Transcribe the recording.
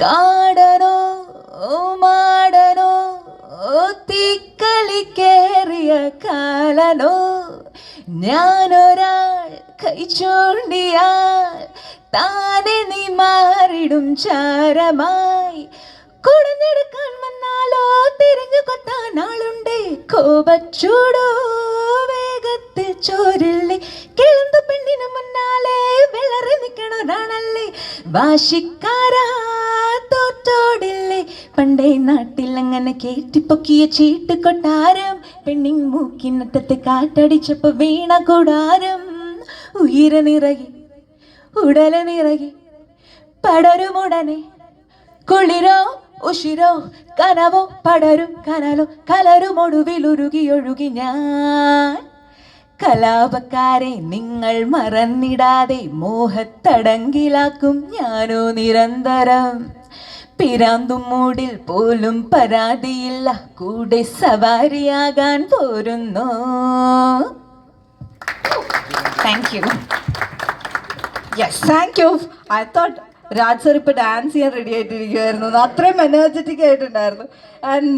കാടനോ മാടനോ തിക്കളിക്കേറിയ കാലനോ ഞാനൊരാൾ കൈ ചൂണ്ടിയാൽ താനെ നീ മാറിടും ചാരമായി. കുടഞ്ഞെടുക്കാൻ വന്നാലോ തിരിഞ്ഞു കൊത്താൻ ആളുണ്ടേ കോപച്ചൂടോ വാശിക്കാരാ തോറ്റോടില്ലേ? പണ്ടേ നാട്ടിൽ അങ്ങനെ കേട്ടിപ്പൊക്കിയ ചീട്ട് കൊട്ടാരം പെണ്ണിൻ മൂക്കിനറ്റത്ത് കാറ്റടിച്ചപ്പോ വീണ കൂടാരം. ഉയര നിറകി ഉടല നിറകി പടരുമുടനെ കുളിരോ ഉഷിരോ കനവോ പടരും കനലോ കലരുമൊടുവിലുരുകി ഒഴുകി ഞാൻ. കലാപക്കാരെ നിങ്ങൾ മറന്നിടാതെ മോഹത്തടങ്കിലാക്കും ഞാനോ നിരന്തരം. പിരാന്തും മൂടിൽ പോലും പരാതിയില്ല കൂടെ സവാരിയാകാൻ പോരുന്നു. Thank you yes thank you I thought Raj sir ഇപ്പൊ ഡാൻസ് ചെയ്യാൻ റെഡി ആയിട്ടിരിക്കുവായിരുന്നു. അത്രയും എനർജറ്റിക് ആയിട്ടുണ്ടായിരുന്നു. ആൻഡ്